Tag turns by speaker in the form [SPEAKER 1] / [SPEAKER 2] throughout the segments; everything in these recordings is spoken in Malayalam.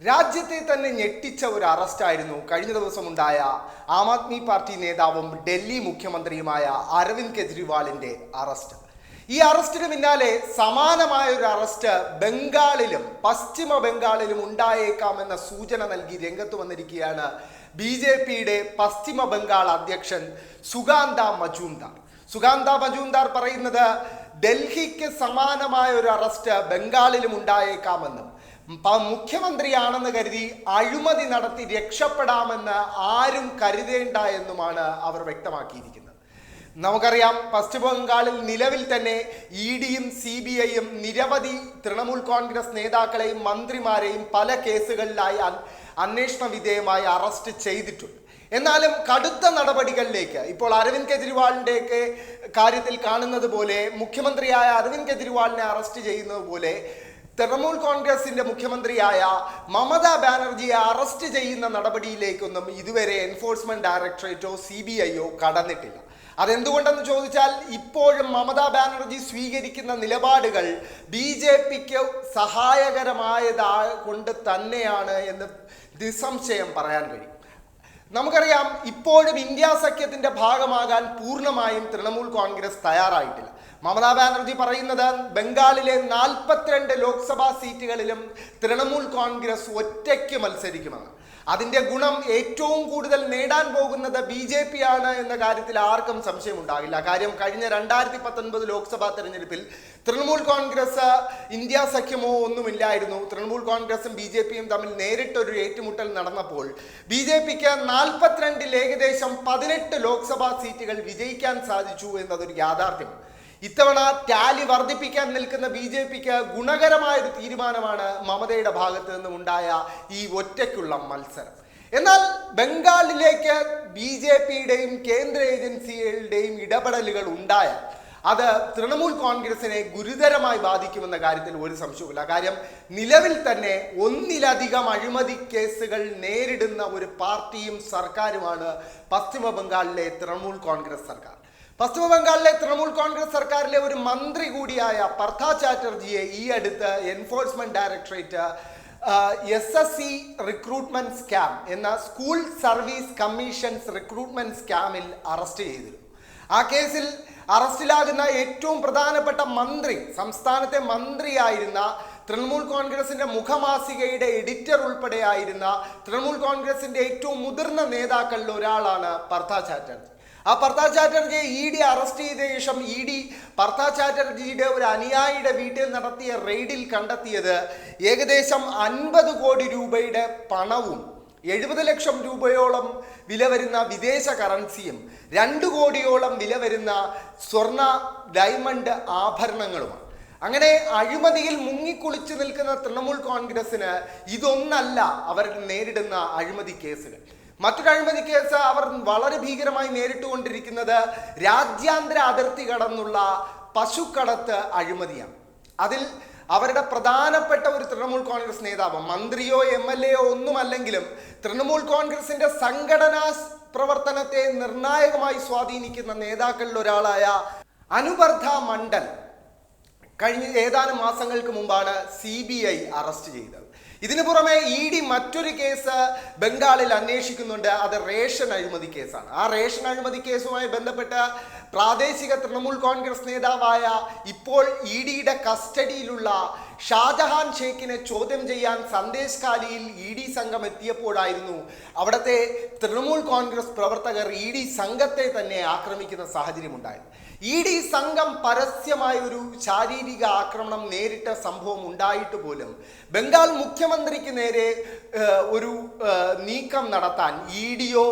[SPEAKER 1] രാജ്യത്തെ തന്നെ ഞെട്ടിച്ച ഒരു അറസ്റ്റായിരുന്നു കഴിഞ്ഞ ദിവസം ഉണ്ടായ ആം ആദ്മി പാർട്ടി നേതാവും ഡൽഹി മുഖ്യമന്ത്രിയുമായ അരവിന്ദ് കെജ്രിവാളിന്റെ അറസ്റ്റ്. ഈ അറസ്റ്റിന് പിന്നാലെ സമാനമായ ഒരു അറസ്റ്റ് ബംഗാളിലും പശ്ചിമ ബംഗാളിലും ഉണ്ടായേക്കാമെന്ന സൂചന നൽകി രംഗത്ത് വന്നിരിക്കുകയാണ് ബി ജെ പിയുടെ പശ്ചിമ ബംഗാൾ അധ്യക്ഷൻ സുഗാന്ത മജൂംദാർ. സുഗാന്ത മജൂംദാർ പറയുന്നത് ഡൽഹിക്ക് സമാനമായ ഒരു അറസ്റ്റ് ബംഗാളിലും ഉണ്ടായേക്കാമെന്നും മുഖ്യമന്ത്രിയാണെന്ന് കരുതി അഴിമതി നടത്തി രക്ഷപ്പെടാമെന്ന് ആരും കരുതേണ്ട എന്നുമാണ് അവർ വ്യക്തമാക്കിയിരിക്കുന്നത്. നമുക്കറിയാം പശ്ചിമ ബംഗാളിൽ നിലവിൽ തന്നെ ഇ ഡിയും സി ബി ഐയും നിരവധി തൃണമൂൽ കോൺഗ്രസ് നേതാക്കളെയും മന്ത്രിമാരെയും പല കേസുകളിലായി അന്വേഷണ വിധേയമായി അറസ്റ്റ് ചെയ്തിട്ടുണ്ട്. എന്നാലും കടുത്ത നടപടികളിലേക്ക് ഇപ്പോൾ അരവിന്ദ് കെജ്രിവാളിന്റെയൊക്കെ കാര്യത്തിൽ കാണുന്നത് പോലെ മുഖ്യമന്ത്രിയായ അരവിന്ദ് കെജ്രിവാളിനെ അറസ്റ്റ് ചെയ്യുന്നത് പോലെ തൃണമൂൽ കോൺഗ്രസിന്റെ മുഖ്യമന്ത്രിയായ മമതാ ബാനർജിയെ അറസ്റ്റ് ചെയ്യുന്ന നടപടിയിലേക്കൊന്നും ഇതുവരെ എൻഫോഴ്സ്മെന്റ് ഡയറക്ടറേറ്റോ സി ബി ഐയോ കടന്നിട്ടില്ല. അതെന്തുകൊണ്ടെന്ന് ചോദിച്ചാൽ ഇപ്പോഴും മമതാ ബാനർജി സ്വീകരിക്കുന്ന നിലപാടുകൾ ബി ജെ പിക്ക് സഹായകരമായതാ കൊണ്ട് തന്നെയാണ് എന്ന് നിസ്സംശയം പറയാൻ കഴിയും. നമുക്കറിയാം ഇപ്പോഴും ഇന്ത്യ സഖ്യത്തിന്റെ ഭാഗമാകാൻ പൂർണമായും തൃണമൂൽ കോൺഗ്രസ് തയ്യാറായിട്ടില്ല. മമതാ ബാനർജി പറയുന്നത് ബംഗാളിലെ നാൽപ്പത്തിരണ്ട് ലോക്സഭാ സീറ്റുകളിലും തൃണമൂൽ കോൺഗ്രസ് ഒറ്റയ്ക്ക് മത്സരിക്കുമെന്ന്. അതിന്റെ ഗുണം ഏറ്റവും കൂടുതൽ നേടാൻ പോകുന്നത് ബി ജെ പി ആണ് എന്ന കാര്യത്തിൽ ആർക്കും സംശയമുണ്ടാകില്ല. കാര്യം കഴിഞ്ഞ രണ്ടായിരത്തി പത്തൊൻപത് ലോക്സഭാ തെരഞ്ഞെടുപ്പിൽ തൃണമൂൽ കോൺഗ്രസ് ഇന്ത്യ സഖ്യമോ ഒന്നുമില്ലായിരുന്നു. തൃണമൂൽ കോൺഗ്രസും ബി ജെ പിയും തമ്മിൽ നേരിട്ടൊരു ഏറ്റുമുട്ടൽ നടന്നപ്പോൾ ബി ജെ പിക്ക് നാൽപ്പത്തിരണ്ടിൽ ഏകദേശം പതിനെട്ട് ലോക്സഭാ സീറ്റുകൾ വിജയിക്കാൻ സാധിച്ചു എന്നതൊരു യാഥാർത്ഥ്യമാണ് ഇത്തവണ ടാലി വർദ്ധിപ്പിക്കാൻ നിൽക്കുന്ന ബി ജെ പിക്ക് ഗുണകരമായ ഒരു തീരുമാനമാണ് മമതയുടെ ഭാഗത്ത് നിന്നും ഉണ്ടായ ഈ ഒറ്റയ്ക്കുള്ള മത്സരം. എന്നാൽ ബംഗാളിലേക്ക് ബി ജെ പിയുടെയും കേന്ദ്ര ഏജൻസികളുടെയും ഇടപെടലുകൾ ഉണ്ടായാൽ അത് തൃണമൂൽ കോൺഗ്രസിനെ ഗുരുതരമായി ബാധിക്കുമെന്ന കാര്യത്തിൽ ഒരു സംശയവുമില്ല. കാര്യം നിലവിൽ തന്നെ ഒന്നിലധികം അഴിമതി കേസുകൾ നേരിടുന്ന ഒരു പാർട്ടിയും സർക്കാരുമാണ് പശ്ചിമ ബംഗാളിലെ തൃണമൂൽ കോൺഗ്രസ് സർക്കാർ. പശ്ചിമ ബംഗാളിലെ തൃണമൂൽ കോൺഗ്രസ് സർക്കാരിലെ ഒരു മന്ത്രി കൂടിയായ പർത്ഥ ചാറ്റർജിയെ ഈ അടുത്ത് enforcement directorate S S C recruitment scam എന്ന സ്കൂൾ സർവീസ് കമ്മീഷൻസ് റിക്രൂട്ട്മെന്റ് സ്കാമിൽ അറസ്റ്റ് ചെയ്തിരുന്നു. ആ കേസിൽ അറസ്റ്റിലാകുന്ന ഏറ്റവും പ്രധാനപ്പെട്ട മന്ത്രി സംസ്ഥാനത്തെ മന്ത്രിയായിരുന്ന തൃണമൂൽ കോൺഗ്രസിന്റെ മുഖമാസികയുടെ എഡിറ്റർ ഉൾപ്പെടെയായിരുന്ന തൃണമൂൽ കോൺഗ്രസിന്റെ ഏറ്റവും മുതിർന്ന നേതാക്കളിൽ ഒരാളാണ് പർത്ഥ ചാറ്റർജി. ആ പർത്താ ചാറ്റർജിയെ ഇ ഡി അറസ്റ്റ് ചെയ്ത ശേഷം ഇ ഡി പർത്താ ചാറ്റർജിയുടെ ഒരു അനുയായിയുടെ വീട്ടിൽ നടത്തിയ റെയ്ഡിൽ കണ്ടെത്തിയത് ഏകദേശം അൻപത് കോടി രൂപയുടെ പണവും എഴുപത് ലക്ഷം രൂപയോളം വില വരുന്ന വിദേശ കറൻസിയും രണ്ട് കോടിയോളം വില വരുന്ന സ്വർണ ഡയമണ്ട് ആഭരണങ്ങളുമാണ്. അങ്ങനെ അഴിമതിയിൽ മുങ്ങിക്കുളിച്ചു നിൽക്കുന്ന തൃണമൂൽ കോൺഗ്രസിന് ഇതൊന്നല്ല അവർ നേരിടുന്ന അഴിമതി കേസുകൾ മറ്റൊരു അഴിമതി കേസ് അവർ വളരെ ഭീകരമായി നേരിട്ടുകൊണ്ടിരിക്കുന്നത് രാജ്യാന്തര അതിർത്തി കടന്നുള്ള പശുക്കടത്ത് അഴിമതിയാണ്. അതിൽ അവരുടെ പ്രധാനപ്പെട്ട ഒരു തൃണമൂൽ കോൺഗ്രസ് നേതാവ് മന്ത്രിയോ എം എൽ എയോ ഒന്നുമല്ലെങ്കിലും തൃണമൂൽ കോൺഗ്രസിന്റെ സംഘടനാ പ്രവർത്തനത്തെ നിർണായകമായി സ്വാധീനിക്കുന്ന നേതാക്കളിൽ ഒരാളായ അനുബർധ മണ്ഡൽ കഴിഞ്ഞ ഏതാനും മാസങ്ങൾക്ക് മുമ്പാണ് സി ബി ഐ അറസ്റ്റ് ചെയ്തത്. ഇതിനു പുറമെ ഇ ഡി മറ്റൊരു കേസ് ബംഗാളിൽ അന്വേഷിക്കുന്നുണ്ട്. അത് റേഷൻ അഴിമതി കേസാണ്. ആ റേഷൻ അഴിമതി കേസുമായി ബന്ധപ്പെട്ട് പ്രാദേശിക തൃണമൂൽ കോൺഗ്രസ് നേതാവായ ഇപ്പോൾ ഇ ഡിയുടെ കസ്റ്റഡിയിലുള്ള ഷാജഹാൻ ഷേഖിനെ ചോദ്യം ചെയ്യാൻ സന്ദേശ് കാലിയിൽ ഇ ഡി സംഘം എത്തിയപ്പോഴായിരുന്നു അവിടുത്തെ തൃണമൂൽ കോൺഗ്രസ് പ്രവർത്തകർ ഇ ഡി സംഘത്തെ തന്നെ ആക്രമിക്കുന്ന സാഹചര്യമുണ്ടായത്. ഇ ഡി സംഘം പരസ്യമായ ഒരു ശാരീരിക ആക്രമണം നേരിട്ട സംഭവം ഉണ്ടായിട്ട് പോലും ബംഗാൾ മുഖ്യമന്ത്രിക്ക് നേരെ ഒരു നീക്കം നടത്താൻ ഇ ഡിയോ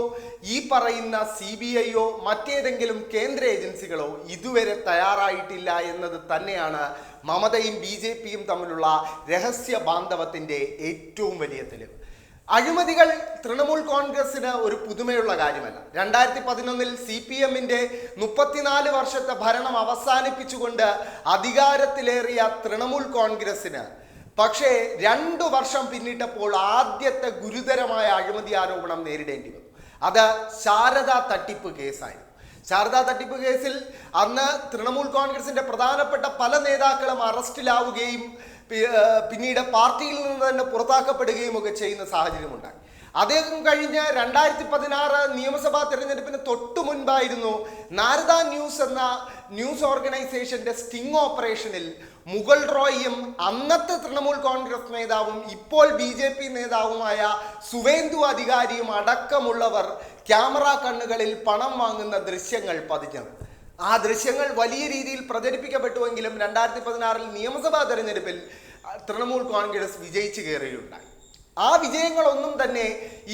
[SPEAKER 1] ഈ പറയുന്ന സി ബി ഐയോ മറ്റേതെങ്കിലും കേന്ദ്ര ഏജൻസികളോ ഇതുവരെ തയ്യാറായിട്ടില്ല എന്നത് തന്നെയാണ് മമതയും ബി ജെ പിയും തമ്മിലുള്ള രഹസ്യ ബാന്ധവത്തിന്റെ ഏറ്റവും വലിയ തെളിവ്. അഴിമതികൾ തൃണമൂൽ കോൺഗ്രസിന് ഒരു പുതുമയുള്ള കാര്യമല്ല. രണ്ടായിരത്തി പതിനൊന്നിൽ സി പി എമ്മിന്റെ മുപ്പത്തിനാല് വർഷത്തെ ഭരണം അവസാനിപ്പിച്ചുകൊണ്ട് അധികാരത്തിലേറിയ തൃണമൂൽ കോൺഗ്രസിന് പക്ഷേ രണ്ടു വർഷം പിന്നിട്ടപ്പോൾ ആദ്യത്തെ ഗുരുതരമായ അഴിമതി ആരോപണം നേരിടേണ്ടി വന്നു. അത് ശാരദ തട്ടിപ്പ് കേസായിരുന്നു. ശാരദാ തട്ടിപ്പ് കേസിൽ അന്ന് തൃണമൂൽ കോൺഗ്രസിന്റെ പ്രധാനപ്പെട്ട പല നേതാക്കളും അറസ്റ്റിലാവുകയും പിന്നീട് പാർട്ടിയിൽ നിന്ന് തന്നെ പുറത്താക്കപ്പെടുകയും ഒക്കെ ചെയ്യുന്ന സാഹചര്യമുണ്ടായി. അദ്ദേഹം കഴിഞ്ഞ രണ്ടായിരത്തി പതിനാറ് നിയമസഭാ തെരഞ്ഞെടുപ്പിന് തൊട്ടു മുൻപായിരുന്നു നാരദ ന്യൂസ് എന്ന ന്യൂസ് ഓർഗനൈസേഷന്റെ സ്റ്റിംഗ് ഓപ്പറേഷനിൽ മുഗൾ റോയിയും അന്നത്തെ തൃണമൂൽ കോൺഗ്രസ് നേതാവും ഇപ്പോൾ ബി ജെ പി നേതാവുമായ സുവേന്ദു അധികാരിയും അടക്കമുള്ളവർ ക്യാമറ കണ്ണുകളിൽ പണം വാങ്ങുന്ന ദൃശ്യങ്ങൾ പതിഞ്ഞത് ആ ദൃശ്യങ്ങൾ വലിയ രീതിയിൽ പ്രചരിപ്പിക്കപ്പെട്ടുവെങ്കിലും രണ്ടായിരത്തി പതിനാറിൽ നിയമസഭാ തെരഞ്ഞെടുപ്പിൽ തൃണമൂൽ കോൺഗ്രസ് വിജയിച്ചു കയറുകയുണ്ടായി ആ വിജയങ്ങളൊന്നും തന്നെ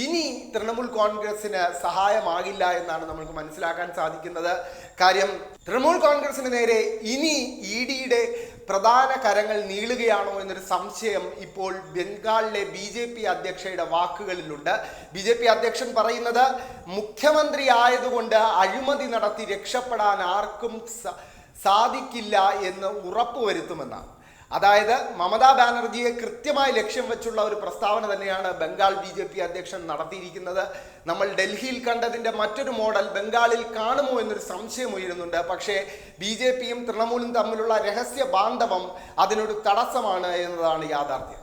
[SPEAKER 1] ഇനി തൃണമൂൽ കോൺഗ്രസിന് സഹായമാകില്ല എന്നാണ് നമ്മൾക്ക് മനസ്സിലാക്കാൻ സാധിക്കുന്നത്. കാര്യം തൃണമൂൽ കോൺഗ്രസിന് നേരെ ഇനി ഇ ഡിയുടെ പ്രധാന കരങ്ങൾ നീളുകയാണോ എന്നൊരു സംശയം ഇപ്പോൾ ബംഗാളിലെ ബി ജെ പി അധ്യക്ഷയുടെ വാക്കുകളിലുണ്ട്. ബി ജെ പി അധ്യക്ഷൻ പറയുന്നത് മുഖ്യമന്ത്രി ആയതുകൊണ്ട് അഴിമതി നടത്തി രക്ഷപ്പെടാൻ ആർക്കും സാധിക്കില്ല എന്ന് ഉറപ്പുവരുത്തുമെന്നാണ്. അതായത് മമതാ ബാനർജിയെ കൃത്യമായി ലക്ഷ്യം വെച്ചുള്ള ഒരു പ്രസ്താവന തന്നെയാണ് ബംഗാൾ ബി ജെ പി അധ്യക്ഷൻ നടത്തിയിരിക്കുന്നത്. നമ്മൾ ഡൽഹിയിൽ കണ്ടതിന്റെ മറ്റൊരു മോഡൽ ബംഗാളിൽ കാണുമോ എന്നൊരു സംശയം ഉയരുന്നുണ്ട്. പക്ഷേ ബി ജെ പിയും തൃണമൂലും തമ്മിലുള്ള രഹസ്യ ബാന്ധവം അതിനൊരു തടസ്സമാണ് എന്നതാണ് യാഥാർത്ഥ്യം.